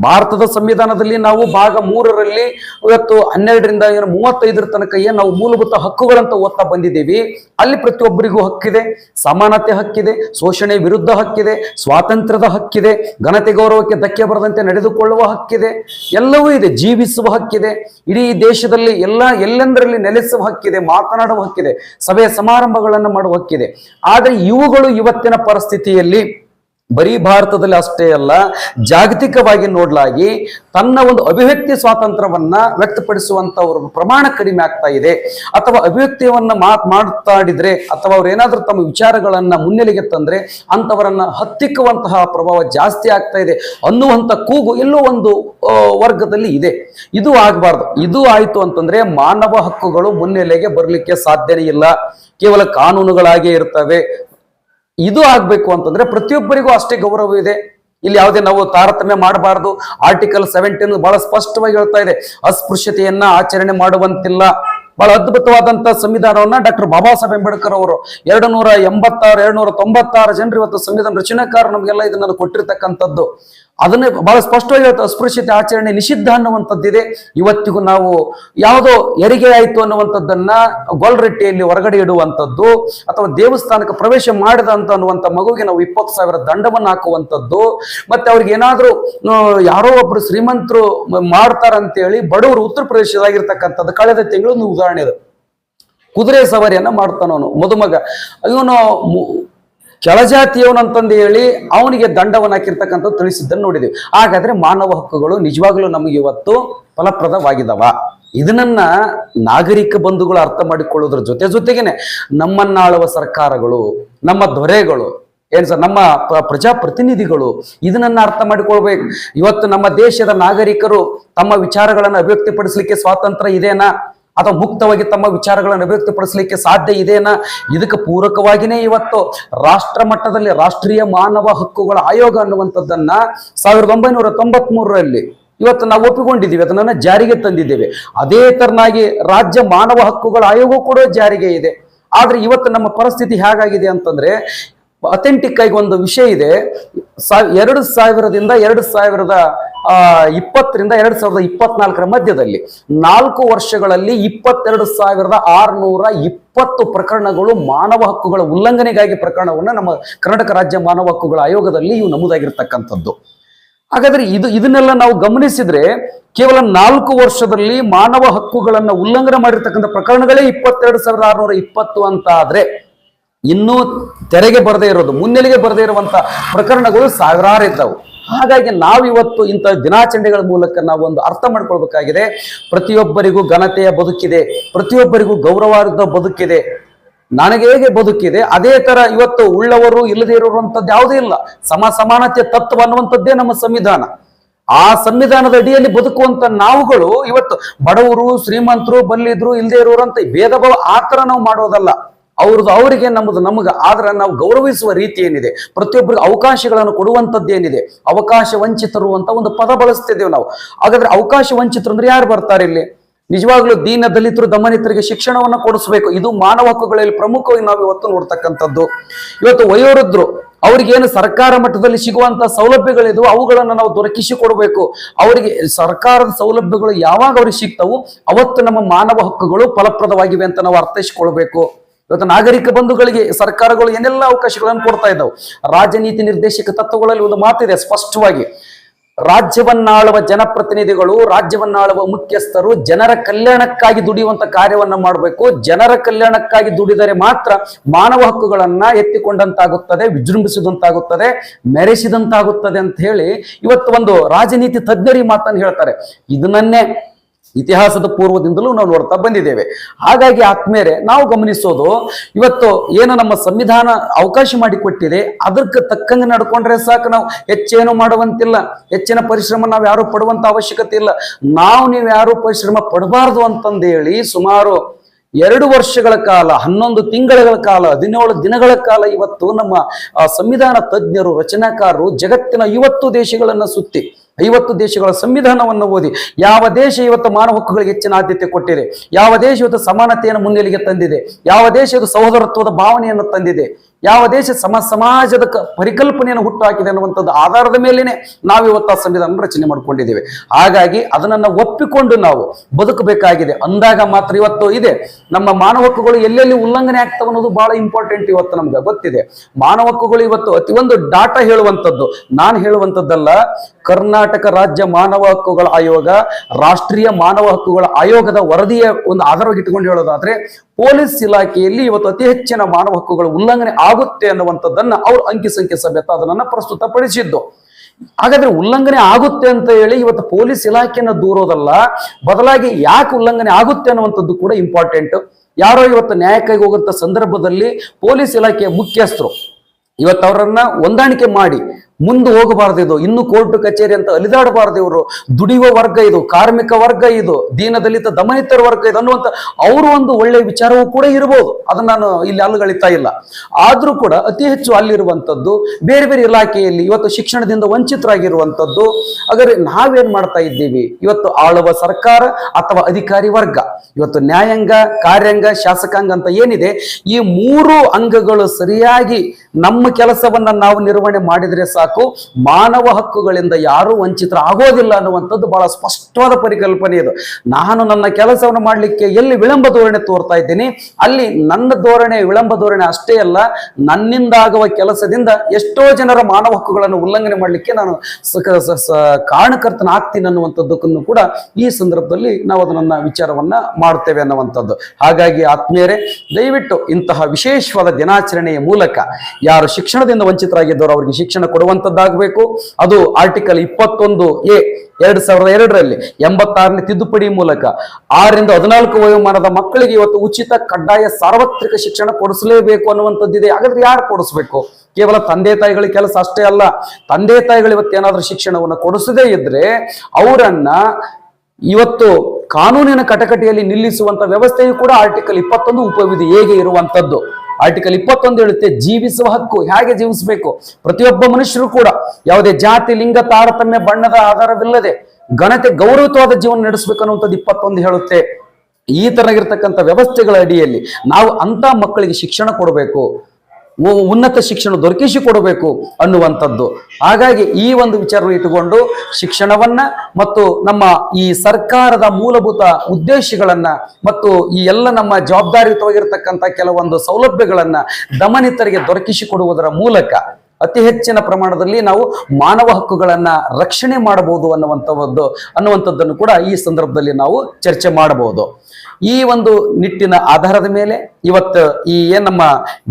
ಭಾರತದ ಸಂವಿಧಾನದಲ್ಲಿ ನಾವು ಭಾಗ ಮೂರರಲ್ಲಿ ಇವತ್ತು ಹನ್ನೆರಡರಿಂದ ಏನು ಮೂವತ್ತೈದರ ತನಕ ಏನು ನಾವು ಮೂಲಭೂತ ಹಕ್ಕುಗಳಂತ ಓದ್ತಾ ಬಂದಿದ್ದೀವಿ. ಅಲ್ಲಿ ಪ್ರತಿಯೊಬ್ಬರಿಗೂ ಹಕ್ಕಿದೆ. ಸಮಾನತೆ ಹಕ್ಕಿದೆ. ಶೋಷಣೆ ವಿರುದ್ಧ ಹಕ್ಕಿದೆ. ಸ್ವಾತಂತ್ರ್ಯದ ಹಕ್ಕಿದೆ. ಘನತೆ ಗೌರವಕ್ಕೆ ಧಕ್ಕೆ ಬರದಂತೆ ನಡೆದುಕೊಳ್ಳುವ ಹಕ್ಕಿದೆ. ಎಲ್ಲವೂ ಇದೆ. ಜೀವಿಸುವ ಹಕ್ಕಿದೆ. ಇಡೀ ದೇಶದಲ್ಲಿ ಎಲ್ಲ ಎಲ್ಲೆಂದರಲ್ಲಿ ನೆಲೆಸುವ ಹಕ್ಕಿದೆ. ಮಾತನಾಡುವ ಹಕ್ಕಿದೆ. ಸಭೆ ಸಮಾರಂಭಗಳನ್ನು ಮಾಡುವ ಹಕ್ಕಿದೆ. ಆದರೆ ಇವುಗಳು ಇವತ್ತಿನ ಪರಿಸ್ಥಿತಿಯಲ್ಲಿ ಬರೀ ಭಾರತದಲ್ಲಿ ಅಷ್ಟೇ ಅಲ್ಲ, ಜಾಗತಿಕವಾಗಿ ನೋಡಲಾಗಿ ತನ್ನ ಒಂದು ಅಭಿವ್ಯಕ್ತಿ ಸ್ವಾತಂತ್ರ್ಯವನ್ನ ವ್ಯಕ್ತಪಡಿಸುವಂತವ್ರ ಪ್ರಮಾಣ ಕಡಿಮೆ ಆಗ್ತಾ ಇದೆ. ಅಥವಾ ಅಭಿವ್ಯಕ್ತಿಯವನ್ನ ಮಾತ್ ಮಾತಾಡಿದ್ರೆ ಅಥವಾ ಅವ್ರು ಏನಾದ್ರೂ ತಮ್ಮ ವಿಚಾರಗಳನ್ನ ಮುನ್ನೆಲೆಗೆ ತಂದ್ರೆ ಅಂತವರನ್ನ ಹತ್ತಿಕ್ಕುವಂತಹ ಪ್ರಭಾವ ಜಾಸ್ತಿ ಆಗ್ತಾ ಇದೆ ಅನ್ನುವಂಥ ಕೂಗು ಎಲ್ಲೋ ಒಂದು ವರ್ಗದಲ್ಲಿ ಇದೆ. ಇದು ಆಗಬಾರ್ದು. ಇದು ಆಯ್ತು ಅಂತಂದ್ರೆ ಮಾನವ ಹಕ್ಕುಗಳು ಮುನ್ನೆಲೆಗೆ ಬರಲಿಕ್ಕೆ ಸಾಧ್ಯನೇ ಇಲ್ಲ. ಕೇವಲ ಕಾನೂನುಗಳಾಗೇ ಇರ್ತವೆ. ಇದು ಆಗ್ಬೇಕು ಅಂತಂದ್ರೆ ಪ್ರತಿಯೊಬ್ಬರಿಗೂ ಅಷ್ಟೇ ಗೌರವ ಇದೆ. ಇಲ್ಲಿ ಯಾವುದೇ ನಾವು ತಾರತಮ್ಯ ಮಾಡಬಾರದು. ಆರ್ಟಿಕಲ್ ಸೆವೆಂಟೀನ್ ಬಹಳ ಸ್ಪಷ್ಟವಾಗಿ ಹೇಳ್ತಾ ಇದೆ. ಅಸ್ಪೃಶ್ಯತೆಯನ್ನ ಆಚರಣೆ ಮಾಡುವಂತಿಲ್ಲ. ಬಹಳ ಅದ್ಭುತವಾದಂತ ಸಂವಿಧಾನವನ್ನ ಡಾಕ್ಟರ್ ಬಾಬಾ ಸಾಹೇಬ್ ಅಂಬೇಡ್ಕರ್ ಅವರು ಎರಡು ನೂರ ಎಂಬತ್ತಾರು ಎರಡು ನೂರ ತೊಂಬತ್ತಾರು ಜನರು ಇವತ್ತು ಸಂವಿಧಾನ ರಚನೆಕಾರ ನಮಗೆಲ್ಲ ಇದನ್ನ ಕೊಟ್ಟಿರ್ತಕ್ಕಂಥದ್ದು. ಅದನ್ನೇ ಬಹಳ ಸ್ಪಷ್ಟವಾಗಿ ಇವತ್ತು ಅಸ್ಪೃಶ್ಯತೆ ಆಚರಣೆ ನಿಷಿದ್ಧ ಅನ್ನುವಂಥದ್ದಿದೆ. ಇವತ್ತಿಗೂ ನಾವು ಯಾವುದೋ ಹೆರಿಗೆ ಆಯಿತು ಅನ್ನುವಂಥದ್ದನ್ನ ಗೋಲ್ರೆಟ್ಟಿಯಲ್ಲಿ ಹೊರಗಡೆ ಇಡುವಂಥದ್ದು ಅಥವಾ ದೇವಸ್ಥಾನಕ್ಕೆ ಪ್ರವೇಶ ಮಾಡಿದ ಅಂತ ಅನ್ನುವಂಥ ಮಗುವಿಗೆ ನಾವು ಇಪ್ಪತ್ತು ಸಾವಿರ ದಂಡವನ್ನು ಹಾಕುವಂಥದ್ದು. ಮತ್ತೆ ಅವ್ರಿಗೆ ಏನಾದರೂ ಯಾರೋ ಒಬ್ರು ಶ್ರೀಮಂತರು ಮಾಡ್ತಾರಂತೇಳಿ ಬಡವರು ಉತ್ತರ ಪ್ರದೇಶದಾಗಿರ್ತಕ್ಕಂಥದ್ದು ಕಳೆದ ತಿಂಗಳು ಉದಾಹರಣೆ ಇದೆ. ಕುದುರೆ ಸವಾರಿಯನ್ನ ಮಾಡ್ತಾನವನು ಮದುಮಗ. ಇವನು ಕೆಳಜಾತಿಯವನಂತಂದು ಹೇಳಿ ಅವನಿಗೆ ದಂಡವನ್ನು ಹಾಕಿರ್ತಕ್ಕಂಥ ತಿಳಿಸಿದ್ದನ್ನು ನೋಡಿದೀವಿ. ಹಾಗಾದ್ರೆ ಮಾನವ ಹಕ್ಕುಗಳು ನಿಜವಾಗ್ಲೂ ನಮಗೆ ಇವತ್ತು ಫಲಪ್ರದವಾಗಿದವ. ಇದನ್ನ ನಾಗರಿಕ ಬಂಧುಗಳು ಅರ್ಥ ಮಾಡಿಕೊಳ್ಳೋದ್ರ ಜೊತೆ ಜೊತೆಗೇನೆ ನಮ್ಮನ್ನಾಳುವ ಸರ್ಕಾರಗಳು, ನಮ್ಮ ದೊರೆಗಳು, ಏನ್ ಸರ್, ನಮ್ಮ ಪ್ರ- ಪ್ರಜಾಪ್ರತಿನಿಧಿಗಳು ಇದನ್ನ ಅರ್ಥ ಮಾಡಿಕೊಳ್ಬೇಕು. ಇವತ್ತು ನಮ್ಮ ದೇಶದ ನಾಗರಿಕರು ತಮ್ಮ ವಿಚಾರಗಳನ್ನು ಅಭಿವ್ಯಕ್ತಿಪಡಿಸಲಿಕ್ಕೆ ಸ್ವಾತಂತ್ರ್ಯ ಇದೆನಾ? ಅಥವಾ ಮುಕ್ತವಾಗಿ ತಮ್ಮ ವಿಚಾರಗಳನ್ನು ಅಭಿವ್ಯಕ್ತಿಪಡಿಸಲಿಕ್ಕೆ ಸಾಧ್ಯ ಇದೇನಾ ಇದಕ್ಕೆ ಪೂರಕವಾಗಿನೇ ಇವತ್ತು ರಾಷ್ಟ್ರ ಮಟ್ಟದಲ್ಲಿ ರಾಷ್ಟ್ರೀಯ ಮಾನವ ಹಕ್ಕುಗಳ ಆಯೋಗ ಅನ್ನುವಂಥದ್ದನ್ನ ಸಾವಿರದ ಒಂಬೈನೂರ ತೊಂಬತ್ ಮೂರರಲ್ಲಿ ಇವತ್ತು ನಾವು ಒಪ್ಪಿಕೊಂಡಿದ್ದೀವಿ. ಅದನ್ನ ಜಾರಿಗೆ ತಂದಿದ್ದೇವೆ. ಅದೇ ತರನಾಗಿ ರಾಜ್ಯ ಮಾನವ ಹಕ್ಕುಗಳ ಆಯೋಗ ಕೂಡ ಜಾರಿಗೆ ಇದೆ. ಆದ್ರೆ ಇವತ್ತು ನಮ್ಮ ಪರಿಸ್ಥಿತಿ ಹೇಗಾಗಿದೆ ಅಂತಂದ್ರೆ ಅಥೆಂಟಿಕ್ ಆಗಿ ಒಂದು ವಿಷಯ ಇದೆ. ಎರಡು ಸಾವಿರದಿಂದ ಎರಡು ಸಾವಿರದ ಇಪ್ಪತ್ತರಿಂದ ಎರಡು ಸಾವಿರದ ಇಪ್ಪತ್ನಾಲ್ಕರ ಮಧ್ಯದಲ್ಲಿ ನಾಲ್ಕು ವರ್ಷಗಳಲ್ಲಿ ಇಪ್ಪತ್ತೆರಡು ಸಾವಿರದ ಆರುನೂರ ಇಪ್ಪತ್ತು ಪ್ರಕರಣಗಳು ಮಾನವ ಹಕ್ಕುಗಳ ಉಲ್ಲಂಘನೆಗಾಗಿ ಪ್ರಕರಣವನ್ನು ನಮ್ಮ ಕರ್ನಾಟಕ ರಾಜ್ಯ ಮಾನವ ಹಕ್ಕುಗಳ ಆಯೋಗದಲ್ಲಿ ಇವು ನಮೂದಾಗಿರ್ತಕ್ಕಂಥದ್ದು. ಹಾಗಾದ್ರೆ ಇದು, ಇದನ್ನೆಲ್ಲ ನಾವು ಗಮನಿಸಿದ್ರೆ ಕೇವಲ ನಾಲ್ಕು ವರ್ಷದಲ್ಲಿ ಮಾನವ ಹಕ್ಕುಗಳನ್ನು ಉಲ್ಲಂಘನೆ ಮಾಡಿರ್ತಕ್ಕಂಥ ಪ್ರಕರಣಗಳೇ ಇಪ್ಪತ್ತೆರಡು ಸಾವಿರದ ಆರುನೂರ ಇಪ್ಪತ್ತು ಅಂತ ಆದ್ರೆ ಇನ್ನೂ ತೆರೆಗೆ ಬರದೇ ಇರೋದು, ಮುನ್ನೆಲೆಗೆ ಬರದೇ ಇರುವಂತ ಪ್ರಕರಣಗಳು ಸಾವಿರಾರು ಇದ್ದವು. ಹಾಗಾಗಿ ನಾವಿವತ್ತು ಇಂಥ ದಿನಾಚರಣೆಗಳ ಮೂಲಕ ನಾವು ಒಂದು ಅರ್ಥ ಮಾಡ್ಕೊಳ್ಬೇಕಾಗಿದೆ. ಪ್ರತಿಯೊಬ್ಬರಿಗೂ ಘನತೆಯ ಬದುಕಿದೆ, ಪ್ರತಿಯೊಬ್ಬರಿಗೂ ಗೌರವಾರ್ಧ ಬದುಕಿದೆ. ನನಗೆ ಹೇಗೆ ಬದುಕಿದೆ? ಅದೇ ತರ ಇವತ್ತು ಉಳ್ಳವರು ಇಲ್ಲದೇ ಇರುವಂತದ್ದು ಯಾವುದೇ ಇಲ್ಲ. ಸಮ ಸಮಾನತೆ ತತ್ವ ಅನ್ನುವಂಥದ್ದೇ ನಮ್ಮ ಸಂವಿಧಾನ. ಆ ಸಂವಿಧಾನದ ಅಡಿಯಲ್ಲಿ ಬದುಕುವಂತ ನಾವುಗಳು ಇವತ್ತು ಬಡವರು, ಶ್ರೀಮಂತರು, ಬಲ್ಲಿದ್ರು ಇಲ್ಲದೆ ಇರುವಂತ ಭೇದ ಭಾವ ಆ ತರ ನಾವು ಮಾಡೋದಲ್ಲ. ಅವ್ರದ್ದು ಅವರಿಗೆ ನಮ್ಮದು ನಮಗೆ ಆದ್ರೆ ನಾವು ಗೌರವಿಸುವ ರೀತಿ ಏನಿದೆ? ಪ್ರತಿಯೊಬ್ಬರಿಗೆ ಅವಕಾಶಗಳನ್ನು ಕೊಡುವಂಥದ್ದು ಏನಿದೆ? ಅವಕಾಶ ವಂಚಿತರು ಅಂತ ಒಂದು ಪದ ಬಳಸ್ತಿದ್ದೇವೆ ನಾವು. ಹಾಗಾದ್ರೆ ಅವಕಾಶ ವಂಚಿತರು ಅಂದ್ರೆ ಯಾರು ಬರ್ತಾರೆ ಇಲ್ಲಿ? ನಿಜವಾಗ್ಲೂ ದೀನ ದಲಿತರು ದಮನಿತರಿಗೆ ಶಿಕ್ಷಣವನ್ನು ಕೊಡಿಸ್ಬೇಕು. ಇದು ಮಾನವ ಹಕ್ಕುಗಳಲ್ಲಿ ಪ್ರಮುಖವಾಗಿ ನಾವು ಇವತ್ತು ನೋಡ್ತಕ್ಕಂಥದ್ದು. ಇವತ್ತು ವಯೋವೃದ್ಧರು, ಅವ್ರಿಗೇನು ಸರ್ಕಾರ ಮಟ್ಟದಲ್ಲಿ ಸಿಗುವಂತಹ ಸೌಲಭ್ಯಗಳಿದ್ವು ಅವುಗಳನ್ನು ನಾವು ದೊರಕಿಸಿ ಕೊಡಬೇಕು ಅವರಿಗೆ ಸರ್ಕಾರದ ಸೌಲಭ್ಯಗಳು ಯಾವಾಗ ಅವ್ರಿಗೆ ಸಿಗ್ತವು ಅವತ್ತು ನಮ್ಮ ಮಾನವ ಹಕ್ಕುಗಳು ಫಲಪ್ರದವಾಗಿವೆ ಅಂತ ನಾವು ಅರ್ಥೈಸಿಕೊಳ್ಬೇಕು. ಇವತ್ತು ನಾಗರಿಕ ಬಂಧುಗಳಿಗೆ ಸರ್ಕಾರಗಳು ಏನೆಲ್ಲ ಅವಕಾಶಗಳನ್ನು ಕೊಡ್ತಾ ಇದ್ದಾವೆ? ರಾಜನೀತಿ ನಿರ್ದೇಶಕ ತತ್ವಗಳಲ್ಲಿ ಒಂದು ಮಾತಿದೆ ಸ್ಪಷ್ಟವಾಗಿ. ರಾಜ್ಯವನ್ನಾಳುವ ಜನಪ್ರತಿನಿಧಿಗಳು, ರಾಜ್ಯವನ್ನಾಳುವ ಮುಖ್ಯಸ್ಥರು ಜನರ ಕಲ್ಯಾಣಕ್ಕಾಗಿ ದುಡಿಯುವಂತ ಕಾರ್ಯವನ್ನು ಮಾಡಬೇಕು. ಜನರ ಕಲ್ಯಾಣಕ್ಕಾಗಿ ದುಡಿದರೆ ಮಾತ್ರ ಮಾನವ ಹಕ್ಕುಗಳನ್ನ ಎತ್ತಿಕೊಂಡಂತಾಗುತ್ತದೆ, ವಿಜೃಂಭಿಸಿದಂತಾಗುತ್ತದೆ, ಮೆರೆಸಿದಂತಾಗುತ್ತದೆ ಅಂತ ಹೇಳಿ ಇವತ್ತು ಒಂದು ರಾಜನೀತಿ ತಜ್ಞರಿ ಮಾತನ್ನು ಹೇಳ್ತಾರೆ. ಇದನ್ನೇ ಇತಿಹಾಸದ ಪೂರ್ವದಿಂದಲೂ ನಾವು ನೋಡ್ತಾ ಬಂದಿದ್ದೇವೆ. ಹಾಗಾಗಿ ಆತ್ಮೇರೆ ನಾವು ಗಮನಿಸೋದು, ಇವತ್ತು ಏನು ನಮ್ಮ ಸಂವಿಧಾನ ಅವಕಾಶ ಮಾಡಿಕೊಟ್ಟಿದೆ, ಅದಕ್ಕೆ ತಕ್ಕಂಗೆ ನಡ್ಕೊಂಡ್ರೆ ಸಾಕು ನಾವು. ಹೆಚ್ಚೇನು ಮಾಡುವಂತಿಲ್ಲ. ಹೆಚ್ಚಿನ ಪರಿಶ್ರಮ ನಾವು ಯಾರು ಪಡುವಂತ ಅವಶ್ಯಕತೆ ಇಲ್ಲ. ನಾವು ನೀವು ಯಾರು ಪರಿಶ್ರಮ ಪಡಬಾರ್ದು ಅಂತಂದೇಳಿ ಸುಮಾರು ಎರಡು ವರ್ಷಗಳ ಕಾಲ, ಹನ್ನೊಂದು ತಿಂಗಳ ಕಾಲ, ಹದಿನೇಳು ದಿನಗಳ ಕಾಲ ಇವತ್ತು ನಮ್ಮ ಸಂವಿಧಾನ ತಜ್ಞರು, ರಚನಾಕಾರರು ಜಗತ್ತಿನ ಐವತ್ತು ದೇಶಗಳನ್ನ ಸುತ್ತಿ ಐವತ್ತು ದೇಶಗಳ ಸಂವಿಧಾನವನ್ನು ಓದಿ, ಯಾವ ದೇಶ ಇವತ್ತು ಮಾನವ ಹಕ್ಕುಗಳಿಗೆ ಹೆಚ್ಚಿನ ಆದ್ಯತೆ ಕೊಟ್ಟಿದೆ, ಯಾವ ದೇಶ ಇವತ್ತು ಸಮಾನತೆಯನ್ನು ಮುನ್ನೆಲೆಗೆ ತಂದಿದೆ, ಯಾವ ದೇಶ ಇವತ್ತು ಸಹೋದರತ್ವದ ಭಾವನೆಯನ್ನು ತಂದಿದೆ, ಯಾವ ದೇಶ ಸಮ, ಸಮಾಜದ ಪರಿಕಲ್ಪನೆಯನ್ನು ಹುಟ್ಟು ಹಾಕಿದೆ ಅನ್ನುವಂಥದ್ದು ಆಧಾರದ ಮೇಲೇನೆ ನಾವು ಇವತ್ತು ಆ ಸಂವಿಧಾನ ರಚನೆ ಮಾಡಿಕೊಂಡಿದ್ದೇವೆ. ಹಾಗಾಗಿ ಅದನ್ನು ಒಪ್ಪಿಕೊಂಡು ನಾವು ಬದುಕಬೇಕಾಗಿದೆ. ಅಂದಾಗ ಮಾತ್ರ ಇವತ್ತು ಇದೆ. ನಮ್ಮ ಮಾನವ ಹಕ್ಕುಗಳು ಎಲ್ಲೆಲ್ಲಿ ಉಲ್ಲಂಘನೆ ಆಗ್ತವೆ ಅನ್ನೋದು ಬಹಳ ಇಂಪಾರ್ಟೆಂಟ್ ಇವತ್ತು ನಮ್ಗೆ ಗೊತ್ತಿದೆ. ಮಾನವ ಹಕ್ಕುಗಳು ಇವತ್ತು ಅತಿ ಒಂದು ಡಾಟಾ ಹೇಳುವಂಥದ್ದು. ನಾನು ಹೇಳುವಂಥದ್ದಲ್ಲ ಕರ್ನಾಟಕ ರಾಜ್ಯ ಮಾನವ ಹಕ್ಕುಗಳ ಆಯೋಗ, ರಾಷ್ಟ್ರೀಯ ಮಾನವ ಹಕ್ಕುಗಳ ಆಯೋಗದ ವರದಿಯ ಒಂದು ಆಧಾರವಾಗಿ ಇಟ್ಟುಕೊಂಡು ಹೇಳೋದಾದ್ರೆ, ಪೊಲೀಸ್ ಇಲಾಖೆಯಲ್ಲಿ ಇವತ್ತು ಅತಿ ಹೆಚ್ಚಿನ ಮಾನವ ಹಕ್ಕುಗಳ ಉಲ್ಲಂಘನೆ ಆಗುತ್ತೆ ಅನ್ನುವಂಥದ್ದನ್ನ ಅವರು ಅಂಕಿ ಸಂಖ್ಯೆ ಸಮೇತ ಅದನ್ನ ಪ್ರಸ್ತುತಪಡಿಸಿದ್ದು. ಹಾಗಾದ್ರೆ ಉಲ್ಲಂಘನೆ ಆಗುತ್ತೆ ಅಂತ ಹೇಳಿ ಇವತ್ತು ಪೊಲೀಸ್ ಇಲಾಖೆಯನ್ನ ದೂರೋದಲ್ಲ, ಬದಲಾಗಿ ಯಾಕೆ ಉಲ್ಲಂಘನೆ ಆಗುತ್ತೆ ಅನ್ನುವಂಥದ್ದು ಕೂಡ ಇಂಪಾರ್ಟೆಂಟ್ ಯಾರೋ ಇವತ್ತು ನ್ಯಾಯಕ್ಕಾಗಿ ಹೋಗುವಂತ ಸಂದರ್ಭದಲ್ಲಿ ಪೊಲೀಸ್ ಇಲಾಖೆಯ ಮುಖ್ಯಸ್ಥರು ಇವತ್ತು ಅವರನ್ನ ಹೊಂದಾಣಿಕೆ ಮಾಡಿ ಮುಂದೆ ಹೋಗಬಾರ್ದು ಇದು. ಇನ್ನು ಕೋರ್ಟ್, ಕಚೇರಿ ಅಂತ ಅಲಿದಾಡಬಾರ್ದು ಇವರು. ದುಡಿಯುವ ವರ್ಗ ಇದು, ಕಾರ್ಮಿಕ ವರ್ಗ ಇದು, ದೀನದಲಿತ, ದಮನಿತರ ವರ್ಗ ಇದು ಅನ್ನುವಂಥ ಅವರು ಒಂದು ಒಳ್ಳೆ ವಿಚಾರವೂ ಕೂಡ ಇರಬಹುದು ಅದನ್ನ ನಾನು ಇಲ್ಲಿ ಅಲ್ಲುಗಳಿತಾ ಇಲ್ಲ. ಆದರೂ ಕೂಡ ಅತಿ ಹೆಚ್ಚು ಅಲ್ಲಿರುವಂಥದ್ದು ಬೇರೆ ಬೇರೆ ಇಲಾಖೆಯಲ್ಲಿ ಇವತ್ತು ಶಿಕ್ಷಣದಿಂದ ವಂಚಿತರಾಗಿರುವಂಥದ್ದು. ಹಾಗಾದ್ರೆ ನಾವೇನ್ ಮಾಡ್ತಾ ಇದ್ದೀವಿ? ಇವತ್ತು ಆಳುವ ಸರ್ಕಾರ ಅಥವಾ ಅಧಿಕಾರಿ ವರ್ಗ? ಇವತ್ತು ನ್ಯಾಯಾಂಗ, ಕಾರ್ಯಾಂಗ, ಶಾಸಕಾಂಗ ಅಂತ ಏನಿದೆ, ಈ ಮೂರು ಅಂಗಗಳು ಸರಿಯಾಗಿ ನಮ್ಮ ಕೆಲಸವನ್ನ ನಾವು ನಿರ್ವಹಣೆ ಮಾಡಿದ್ರೆ ಸಾಕು, ಮಾನವ ಹಕ್ಕುಗಳಿಂದ ಯಾರೂ ವಂಚಿತರ ಆಗೋದಿಲ್ಲ ಅನ್ನುವಂಥದ್ದು ಬಹಳ ಸ್ಪಷ್ಟವಾದ ಪರಿಕಲ್ಪನೆ ಇದು. ನಾನು ನನ್ನ ಕೆಲಸವನ್ನು ಮಾಡಲಿಕ್ಕೆ ಎಲ್ಲಿ ವಿಳಂಬ ಧೋರಣೆ ತೋರ್ತಾ ಇದ್ದೀನಿ, ಅಲ್ಲಿ ನನ್ನ ಧೋರಣೆ ವಿಳಂಬ ಧೋರಣೆ ಅಷ್ಟೇ ಅಲ್ಲ, ನನ್ನಿಂದಾಗುವ ಕೆಲಸದಿಂದ ಎಷ್ಟೋ ಜನರ ಮಾನವ ಹಕ್ಕುಗಳನ್ನು ಉಲ್ಲಂಘನೆ ಮಾಡಲಿಕ್ಕೆ ನಾನು ಸ- ಸ- ಸ- ಕಾರಣಕರ್ತನ ಆಗ್ತೀನಿ ಅನ್ನುವಂಥದ್ದಕ್ಕನ್ನು ಕೂಡ ಈ ಸಂದರ್ಭದಲ್ಲಿ ನಾವು ಅದನ್ನ ವಿಚಾರವನ್ನ ಮಾಡ್ತೇವೆ ಅನ್ನುವಂಥದ್ದು. ಹಾಗಾಗಿ ಆತ್ಮೀಯರೇ, ದಯವಿಟ್ಟು ಇಂತಹ ವಿಶೇಷವಾದ ದಿನಾಚರಣೆಯ ಮೂಲಕ ಯಾರು ಶಿಕ್ಷಣದಿಂದ ವಂಚಿತರಾಗಿದ್ದವರು ಅವರಿಗೆ ಶಿಕ್ಷಣ ಕೊಡುವಂಥದ್ದಾಗಬೇಕು. ಅದು ಆರ್ಟಿಕಲ್ ಇಪ್ಪತ್ತೊಂದು ಎ, ಎರಡು ಸಾವಿರದ ಎರಡರಲ್ಲಿ ಎಂಬತ್ತಾರನೇ ತಿದ್ದುಪಡಿ ಮೂಲಕ ಆರರಿಂದ ಹದಿನಾಲ್ಕು ವಯೋಮಾನದ ಮಕ್ಕಳಿಗೆ ಇವತ್ತು ಉಚಿತ ಕಡ್ಡಾಯ ಸಾರ್ವತ್ರಿಕ ಶಿಕ್ಷಣ ಕೊಡಿಸಲೇಬೇಕು ಅನ್ನುವಂಥದ್ದಿದೆ. ಹಾಗಾದ್ರೆ ಯಾರು ಕೊಡಿಸ್ಬೇಕು? ಕೇವಲ ತಂದೆ ತಾಯಿಗಳ ಕೆಲಸ ಅಷ್ಟೇ ಅಲ್ಲ. ತಂದೆ ತಾಯಿಗಳು ಇವತ್ತೇನಾದ್ರೂ ಶಿಕ್ಷಣವನ್ನು ಕೊಡಿಸದೇ ಇದ್ರೆ ಅವರನ್ನ ಇವತ್ತು ಕಾನೂನಿನ ಕಟಕಟಿಯಲ್ಲಿ ನಿಲ್ಲಿಸುವಂತ ವ್ಯವಸ್ಥೆಯು ಕೂಡ ಆರ್ಟಿಕಲ್ ಇಪ್ಪತ್ತೊಂದು ಉಪವಿಧಿ ಹೇಗೆ ಇರುವಂತದ್ದು? ಆರ್ಟಿಕಲ್ ಇಪ್ಪತ್ತೊಂದು ಹೇಳುತ್ತೆ, ಜೀವಿಸುವ ಹಕ್ಕು, ಹೇಗೆ ಜೀವಿಸಬೇಕು? ಪ್ರತಿಯೊಬ್ಬ ಮನುಷ್ಯರು ಕೂಡ ಯಾವುದೇ ಜಾತಿ, ಲಿಂಗ, ತಾರತಮ್ಯ, ಬಣ್ಣದ ಆಧಾರವಿಲ್ಲದೆ ಘನತೆ ಗೌರವತ್ವಾದ ಜೀವನ ನಡೆಸಬೇಕು ಅನ್ನುವಂಥದ್ದು ಇಪ್ಪತ್ತೊಂದು ಹೇಳುತ್ತೆ. ಈ ತರಗಿರ್ತಕ್ಕಂಥ ವ್ಯವಸ್ಥೆಗಳ ಅಡಿಯಲ್ಲಿ ನಾವು ಅಂತ ಮಕ್ಕಳಿಗೆ ಶಿಕ್ಷಣ ಕೊಡಬೇಕು. ಉನ್ನತ ಶಿಕ್ಷಣ ದೊರಕಿಸಿ ಕೊಡಬೇಕು ಅನ್ನುವಂಥದ್ದು. ಹಾಗಾಗಿ ಈ ಒಂದು ವಿಚಾರ ಇಟ್ಟುಕೊಂಡು ಶಿಕ್ಷಣವನ್ನ ಮತ್ತು ನಮ್ಮ ಈ ಸರ್ಕಾರದ ಮೂಲಭೂತ ಉದ್ದೇಶಗಳನ್ನ ಮತ್ತು ಈ ಎಲ್ಲ ನಮ್ಮ ಜವಾಬ್ದಾರಿಯುತವಾಗಿರ್ತಕ್ಕಂಥ ಕೆಲವೊಂದು ಸೌಲಭ್ಯಗಳನ್ನ ದಮನಿತರಿಗೆ ದೊರಕಿಸಿಕೊಡುವುದರ ಮೂಲಕ ಅತಿ ಹೆಚ್ಚಿನ ಪ್ರಮಾಣದಲ್ಲಿ ನಾವು ಮಾನವ ಹಕ್ಕುಗಳನ್ನ ರಕ್ಷಣೆ ಮಾಡಬಹುದು ಅನ್ನುವಂಥದ್ದು ಅನ್ನುವಂಥದ್ದನ್ನು ಕೂಡ ಈ ಸಂದರ್ಭದಲ್ಲಿ ನಾವು ಚರ್ಚೆ ಮಾಡಬಹುದು. ಈ ಒಂದು ನಿಟ್ಟಿನ ಆಧಾರದ ಮೇಲೆ ಇವತ್ತು ಈ ಏನ್ ನಮ್ಮ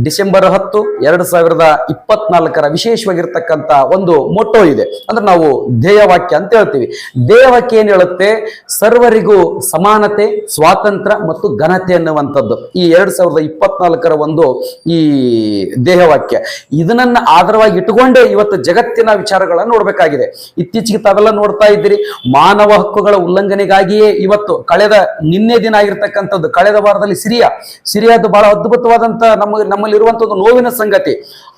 ಡಿಸೆಂಬರ್ ಹತ್ತು ಎರಡು ಸಾವಿರದ ಇಪ್ಪತ್ನಾಲ್ಕರ ವಿಶೇಷವಾಗಿರ್ತಕ್ಕಂಥ ಒಂದು ಮೊಟ್ಟೋ ಇದೆ. ಅಂದ್ರೆ ನಾವು ಧ್ಯೇಯವಾಕ್ಯ ಅಂತ ಹೇಳ್ತೀವಿ. ಧ್ಯೇಯವಾಕ್ಯ ಏನ್ ಹೇಳುತ್ತೆ? ಸರ್ವರಿಗೂ ಸಮಾನತೆ ಸ್ವಾತಂತ್ರ್ಯ ಮತ್ತು ಘನತೆ ಅನ್ನುವಂಥದ್ದು. ಈ ಎರಡು ಸಾವಿರದ ಇಪ್ಪತ್ನಾಲ್ಕರ ಒಂದು ಈ ಧ್ಯೇಯವಾಕ್ಯ. ಇದನ್ನ ಆಧಾರವಾಗಿ ಇಟ್ಟುಕೊಂಡೇ ಇವತ್ತು ಜಗತ್ತಿನ ವಿಚಾರಗಳನ್ನು ನೋಡಬೇಕಾಗಿದೆ. ಇತ್ತೀಚೆಗೆ ತಾವೆಲ್ಲ ನೋಡ್ತಾ ಇದ್ದೀರಿ, ಮಾನವ ಹಕ್ಕುಗಳ ಉಲ್ಲಂಘನೆಗಾಗಿಯೇ ಇವತ್ತು ಕಳೆದ ನಿನ್ನೆ ದಿನ ಆಗಿರ್ತಕ್ಕಂಥದ್ದು ಕಳೆದ ವಾರದಲ್ಲಿ ಸಿರಿಯಾ ಸಿರಿಯಾದ ಬಹಳ ಅದ್ಭುತವಾದಂತಹ ನಮ್ಮ ನಮ್ಮಲ್ಲಿರುವಂತಹ ಒಂದು ನೋವಿನ ಸಂಗತಿ.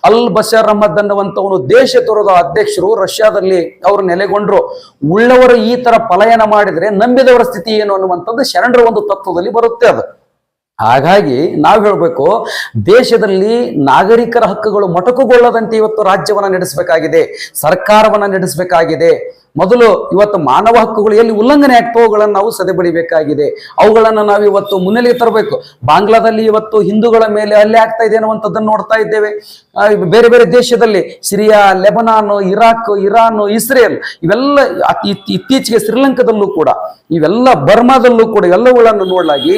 ಅಲ್ ಬಷರ್ ಅಹಮದ್ ಅನ್ನುವಂಥವನು ದೇಶ ತೊರೆದ ಅಧ್ಯಕ್ಷರು ರಷ್ಯಾದಲ್ಲಿ ಅವರು ನೆಲೆಗೊಂಡ್ರು. ಉಳ್ಳವರು ಈ ತರ ಪಲಾಯನ ಮಾಡಿದ್ರೆ ನಂಬಿದವರ ಸ್ಥಿತಿ ಏನು ಅನ್ನುವಂಥದ್ದು ಶರಣರ ಒಂದು ತತ್ವದಲ್ಲಿ ಬರುತ್ತೆ ಅದು. ಹಾಗಾಗಿ ನಾವು ಹೇಳಬೇಕು, ದೇಶದಲ್ಲಿ ನಾಗರಿಕರ ಹಕ್ಕುಗಳು ಮೊಟಕುಗೊಳ್ಳದಂತೆ ಇವತ್ತು ರಾಜ್ಯವನ್ನ ನಡೆಸಬೇಕಾಗಿದೆ, ಸರ್ಕಾರವನ್ನ ನಡೆಸಬೇಕಾಗಿದೆ. ಮೊದಲು ಇವತ್ತು ಮಾನವ ಹಕ್ಕುಗಳು ಎಲ್ಲಿ ಉಲ್ಲಂಘನೆ ಆಗ್ತವುಗಳನ್ನು ನಾವು ಸದೆಬಡಿಬೇಕಾಗಿದೆ ಅವುಗಳನ್ನು ನಾವು ಇವತ್ತು ಮುನ್ನೆಲೆಗೆ ತರಬೇಕು. ಬಾಂಗ್ಲಾದಲ್ಲಿ ಇವತ್ತು ಹಿಂದೂಗಳ ಮೇಲೆ ಅಲ್ಲಿ ಆಗ್ತಾ ಇದೆ ಅನ್ನುವಂಥದ್ದನ್ನು ನೋಡ್ತಾ ಇದ್ದೇವೆ. ಬೇರೆ ಬೇರೆ ದೇಶದಲ್ಲಿ Syria, Lebanon, Iraq, Iran, Israel ಇವೆಲ್ಲ ಇತ್ತೀಚೆಗೆ ಶ್ರೀಲಂಕಾದಲ್ಲೂ ಕೂಡ, ಇವೆಲ್ಲ ಬರ್ಮಾದಲ್ಲೂ ಕೂಡ ಎಲ್ಲವುಗಳನ್ನು ನೋಡಲಾಗಿ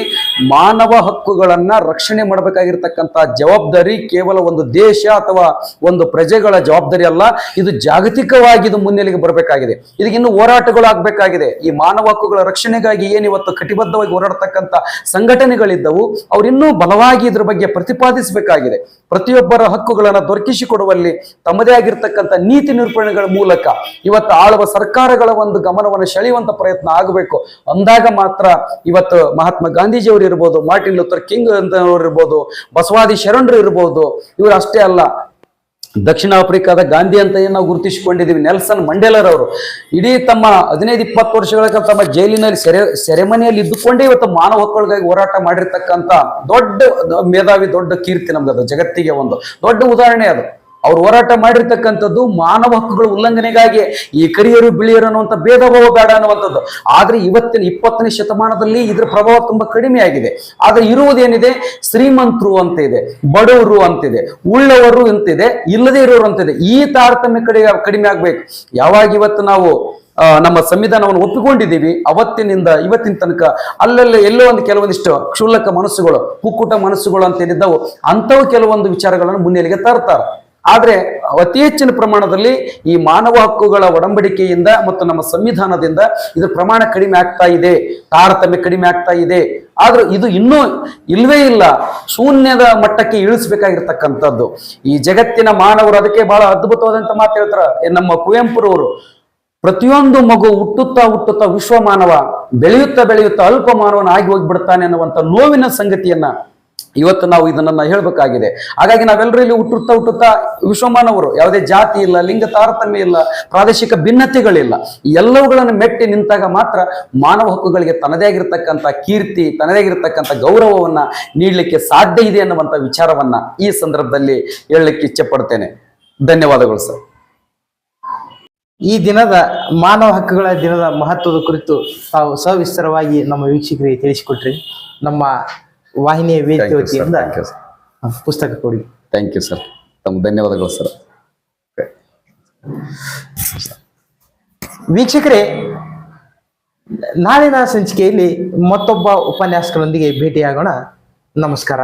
ಮಾನವ ಹಕ್ಕುಗಳನ್ನ ರಕ್ಷಣೆ ಮಾಡಬೇಕಾಗಿರ್ತಕ್ಕಂಥ ಜವಾಬ್ದಾರಿ ಕೇವಲ ಒಂದು ದೇಶ ಅಥವಾ ಒಂದು ಪ್ರಜೆಗಳ ಜವಾಬ್ದಾರಿ ಅಲ್ಲ, ಇದು ಜಾಗತಿಕವಾಗಿ ಇದು ಮುನ್ನೆಲೆಗೆ ಬರಬೇಕಾಗಿದೆ. ಇದಕ್ಕೆ ಇನ್ನು ಹೋರಾಟಗಳು ಆಗ್ಬೇಕಾಗಿದೆ. ಈ ಮಾನವ ಹಕ್ಕುಗಳ ರಕ್ಷಣೆಗಾಗಿ ಏನು ಇವತ್ತು ಕಟಿಬದ್ಧವಾಗಿ ಹೋರಾಡ್ತಕ್ಕಂಥ ಸಂಘಟನೆಗಳಿದ್ದವು, ಅವ್ರು ಇನ್ನೂ ಬಲವಾಗಿ ಇದ್ರ ಬಗ್ಗೆ ಪ್ರತಿಪಾದಿಸಬೇಕಾಗಿದೆ. ಪ್ರತಿಯೊಬ್ಬರ ಹಕ್ಕುಗಳನ್ನ ದೊರಕಿಸಿಕೊಡುವಲ್ಲಿ ತಮ್ಮದೇ ಆಗಿರ್ತಕ್ಕಂಥ ನೀತಿ ನಿರೂಪಣೆಗಳ ಮೂಲಕ ಇವತ್ತು ಆಳುವ ಸರ್ಕಾರಗಳ ಒಂದು ಗಮನವನ್ನು ಸೆಳೆಯುವಂತ ಪ್ರಯತ್ನ ಆಗಬೇಕು. ಅಂದಾಗ ಮಾತ್ರ ಇವತ್ತು ಮಹಾತ್ಮ ಗಾಂಧೀಜಿ ಅವರು ಇರ್ಬೋದು, ಮಾರ್ಟಿನ್ ಲೂಥರ್ ಕಿಂಗ್ ಅಂತವ್ರು ಇರ್ಬೋದು, ಬಸವಾದಿ ಶರಣರು ಇರ್ಬೋದು, ಇವರು ಅಷ್ಟೇ ಅಲ್ಲ. ದಕ್ಷಿಣ ಆಫ್ರಿಕಾದ ಗಾಂಧಿ ಅಂತ ಏನು ನಾವು ಗುರುತಿಸಿಕೊಂಡಿದ್ದೀವಿ. ನೆಲ್ಸನ್ ಮಂಡೇಲರ್ ಅವರು ಇಡೀ ತಮ್ಮ ಹದಿನೈದು, ಇಪ್ಪತ್ತು ವರ್ಷಗಳ ತಮ್ಮ ಜೈಲಿನಲ್ಲಿ ಸೆರೆ, ಸೆರೆಮನೆಯಲ್ಲಿ ಇದ್ದುಕೊಂಡೇ ಇವತ್ತು ಮಾನವ ಹಕ್ಕುಗಳಿಗಾಗಿ ಹೋರಾಟ ಮಾಡಿರ್ತಕ್ಕಂಥ ದೊಡ್ಡ ಮೇಧಾವಿ, ದೊಡ್ಡ ಕೀರ್ತಿ ನಮ್ಗದು, ಜಗತ್ತಿಗೆ ಒಂದು ದೊಡ್ಡ ಉದಾಹರಣೆ ಅದು. ಅವ್ರು ಹೋರಾಟ ಮಾಡಿರ್ತಕ್ಕಂಥದ್ದು ಮಾನವ ಹಕ್ಕುಗಳ ಉಲ್ಲಂಘನೆಗಾಗಿ ಈ ಕರಿಯರು ಬಿಳಿಯರು ಅನ್ನುವಂಥ ಭೇದ ಭಾವ ಬೇಡ ಅನ್ನುವಂಥದ್ದು. ಆದರೆ ಇವತ್ತಿನ ಇಪ್ಪತ್ತನೇ ಶತಮಾನದಲ್ಲಿ ಇದ್ರ ಪ್ರಭಾವ ತುಂಬಾ ಕಡಿಮೆ ಆಗಿದೆ. ಆದ್ರೆ ಇರುವುದೇನಿದೆ? ಶ್ರೀಮಂತರು ಅಂತ ಇದೆ ಬಡವರು ಅಂತಿದೆ, ಉಳ್ಳವರು ಅಂತಿದೆ, ಇಲ್ಲದೆ ಇರೋರು ಅಂತಿದೆ. ಈ ತಾರತಮ್ಯ ಕಡೆ ಕಡಿಮೆ ಆಗ್ಬೇಕು. ಯಾವಾಗ ಇವತ್ತು ನಾವು ನಮ್ಮ ಸಂವಿಧಾನವನ್ನು ಒಪ್ಪಿಕೊಂಡಿದ್ದೀವಿ, ಅವತ್ತಿನಿಂದ ಇವತ್ತಿನ ತನಕ ಅಲ್ಲಲ್ಲಿ ಎಲ್ಲೋ ಒಂದು ಕೆಲವೊಂದಿಷ್ಟು ಕ್ಷುಲ್ಲಕ ಮನಸ್ಸುಗಳು, ಕುಕ್ಕುಟ ಮನಸ್ಸುಗಳು ಅಂತ ಏನಿದ್ದಾವು ಅಂಥವು ಕೆಲವೊಂದು ವಿಚಾರಗಳನ್ನು ಮುನ್ನೆಲೆಗೆ ತರ್ತಾರೆ. ಆದ್ರೆ ಅತಿ ಹೆಚ್ಚಿನ ಪ್ರಮಾಣದಲ್ಲಿ ಈ ಮಾನವ ಹಕ್ಕುಗಳ ಒಡಂಬಡಿಕೆಯಿಂದ ಮತ್ತು ನಮ್ಮ ಸಂವಿಧಾನದಿಂದ ಇದ್ರ ಪ್ರಮಾಣ ಕಡಿಮೆ ಆಗ್ತಾ ಇದೆ, ತಾರತಮ್ಯ ಕಡಿಮೆ ಆಗ್ತಾ ಇದೆ. ಆದರೂ ಇದು ಇನ್ನೂ ಇಲ್ಲವೇ ಇಲ್ಲ, ಶೂನ್ಯದ ಮಟ್ಟಕ್ಕೆ ಇಳಿಸ್ಬೇಕಾಗಿರ್ತಕ್ಕಂಥದ್ದು. ಈ ಜಗತ್ತಿನ ಮಾನವರು ಅದಕ್ಕೆ ಬಹಳ ಅದ್ಭುತವಾದಂತ ಮಾತು ಹೇಳ್ತಾರೆ. ನಮ್ಮ ಕುವೆಂಪುರವರು, ಪ್ರತಿಯೊಂದು ಮಗು ಹುಟ್ಟುತ್ತಾ ಹುಟ್ಟುತ್ತಾ ವಿಶ್ವ ಮಾನವ ಬೆಳೆಯುತ್ತಾ ಬೆಳೆಯುತ್ತಾ ಅಲ್ಪ ಮಾನವನ ಆಗಿ ಹೋಗಿಬಿಡ್ತಾನೆ ಅನ್ನುವಂಥ ನೋವಿನ ಸಂಗತಿಯನ್ನ ಇವತ್ತು ನಾವು ಇದನ್ನ ಹೇಳಬೇಕಾಗಿದೆ. ಹಾಗಾಗಿ ನಾವೆಲ್ಲರೂ ಇಲ್ಲಿ ಹುಟ್ಟುತ್ತಾ ಹುಟ್ಟುತ್ತಾ ವಿಶ್ವಮಾನವರು, ಯಾವುದೇ ಜಾತಿ ಇಲ್ಲ, ಲಿಂಗ ತಾರತಮ್ಯ ಇಲ್ಲ, ಪ್ರಾದೇಶಿಕ ಭಿನ್ನತೆಗಳಿಲ್ಲ, ಎಲ್ಲವುಗಳನ್ನು ಮೆಟ್ಟಿ ನಿಂತಾಗ ಮಾತ್ರ ಮಾನವ ಹಕ್ಕುಗಳಿಗೆ ತನ್ನದೇ ಆಗಿರ್ತಕ್ಕಂಥ ಕೀರ್ತಿ, ತನ್ನದೇ ಆಗಿರ್ತಕ್ಕಂಥ ಗೌರವವನ್ನ ನೀಡಲಿಕ್ಕೆ ಸಾಧ್ಯ ಇದೆ ಅನ್ನುವಂಥ ವಿಚಾರವನ್ನ ಈ ಸಂದರ್ಭದಲ್ಲಿ ಹೇಳಲಿಕ್ಕೆ ಇಚ್ಛೆ ಪಡ್ತೇನೆ ಧನ್ಯವಾದಗಳು ಸರ್. ಈ ದಿನದ ಮಾನವ ಹಕ್ಕುಗಳ ದಿನದ ಮಹತ್ವದ ಕುರಿತು ತಾವು ಸವಿಸ್ತಾರವಾಗಿ ನಮ್ಮ ವೀಕ್ಷಕರಿಗೆ ತಿಳಿಸಿಕೊಟ್ರಿ. ನಮ್ಮ ವಾಹಿನಿಯ ವೇದಿಕೆ ವತಿಯಿಂದ ಪುಸ್ತಕ ಕೊಡಿ. ಥ್ಯಾಂಕ್ ಯು ಸರ್ ತಮ್ಮ ಧನ್ಯವಾದಗಳು ಸರ್ ವೀಕ್ಷಕರೇ ನಾಳಿನ ಸಂಚಿಕೆಯಲ್ಲಿ ಮತ್ತೊಬ್ಬ ಉಪನ್ಯಾಸಕರೊಂದಿಗೆ ಭೇಟಿಯಾಗೋಣ. ನಮಸ್ಕಾರ.